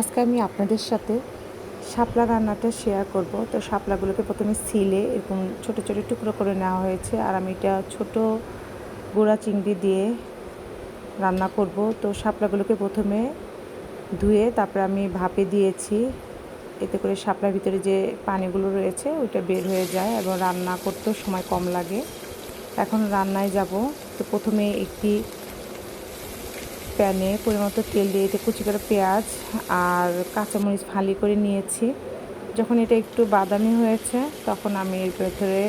আজকে আমি আপনাদের সাথে শাপলা রান্নাটা শেয়ার করব। তো শাপলাগুলোকে প্রথমে সিলে এরকম ছোট ছোট টুকরো করে নেওয়া হয়েছে। আর আমি এটা ছোট গোড়া চিংড়ি দিয়ে রান্না করব। তো শাপলাগুলোকে প্রথমে ধুয়ে তারপরে আমি ভাপে দিয়েছি। এতে করে শাপলার ভিতরে যে পানিগুলো রয়েছে, ওইটা বের হয়ে যায় এবং রান্না করতেও সময় কম লাগে। এখন রান্নায় যাব। তো প্রথমে একটি প্যানে পরিমতো তেল দিয়ে এতে কুচি করে পেঁয়াজ আর কাঁচামরিচ ফালি করে নিয়েছি। যখন এটা একটু বাদামি হয়েছে, তখন আমি এর ভেতরে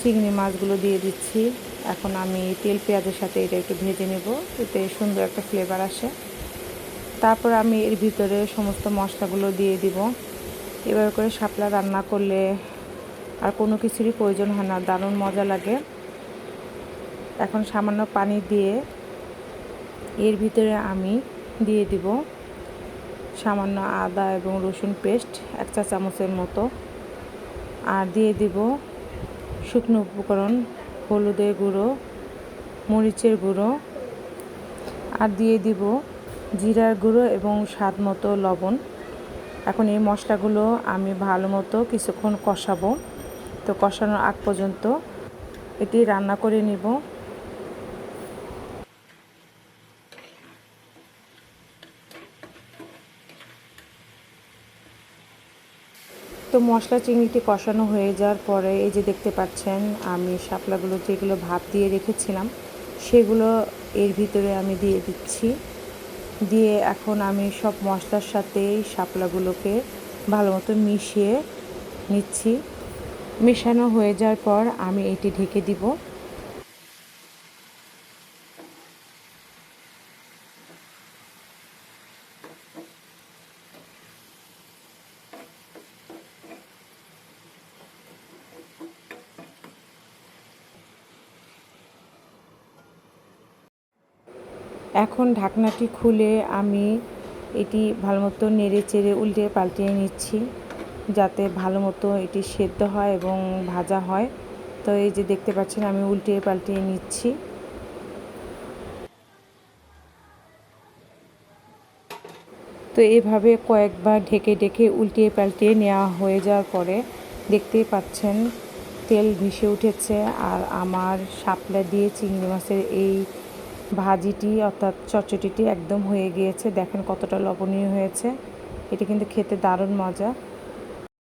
চিংড়ি মাছগুলো দিয়ে দিচ্ছি। এখন আমি তেল পেঁয়াজের সাথে এটা একটু ভেজে নেব, এতে সুন্দর একটা ফ্লেভার আসে। তারপর আমি এর ভিতরে সমস্ত মশলাগুলো দিয়ে দিব। এবার করে শাপলা রান্না করলে আর কোনো কিছুরই প্রয়োজন হয় না, দারুণ মজা লাগে। এখন সামান্য পানি দিয়ে এর ভিতরে আমি দিয়ে দিব সামান্য আদা এবং রসুন পেস্ট এক চা চামচের মতো। আর দিয়ে দিব শুকনো উপকরণ, হলুদের গুঁড়ো, মরিচের গুঁড়ো। আর দিয়ে দিব জিরার গুঁড়ো এবং স্বাদ মতো লবণ। এখন এই মশলাগুলো আমি ভালো মতো কিছুক্ষণ কষাবো। তো কষানোর আগ পর্যন্ত এটি রান্না করে নিব। তো মশলা চিংড়িটি কষানো হয়ে যাওয়ার পরে এই যে দেখতে পাচ্ছেন, আমি শাপলাগুলো যেগুলো ভাপ দিয়ে রেখেছিলাম, সেগুলো এর ভিতরে আমি দিয়ে দিচ্ছি। দিয়ে এখন আমি সব মশলার সাথে শাপলাগুলোকে ভালো মতো মিশিয়ে নিচ্ছি। মেশানো হয়ে যাওয়ার পর আমি এটি ঢেকে দিব। এখন ঢাকনাটি খুলে আমি এটি ভালো মতো নেড়ে চেড়ে উল্টে পাল্টিয়ে নিচ্ছি যাতে ভালো মতো এটি সেদ্ধ হয় এবং ভাজা হয়। তো এই যে দেখতে পাচ্ছেন, আমি উল্টিয়ে পাল্টিয়ে নিচ্ছি। তো এভাবে কয়েকবার ঢেকে ঢেকে উল্টিয়ে পাল্টিয়ে নেওয়া হয়ে যাওয়ার পরে দেখতেই পাচ্ছেন, তেল ভেসে উঠেছে। আর আমার শাপলা দিয়ে চিংড়ি মাছের এই ভাজিটি অর্থাৎ চচ্চটিটি একদম হয়ে গিয়েছে। দেখেন কতটা লবণীয় হয়েছে। এটি কিন্তু খেতে দারুণ মজা।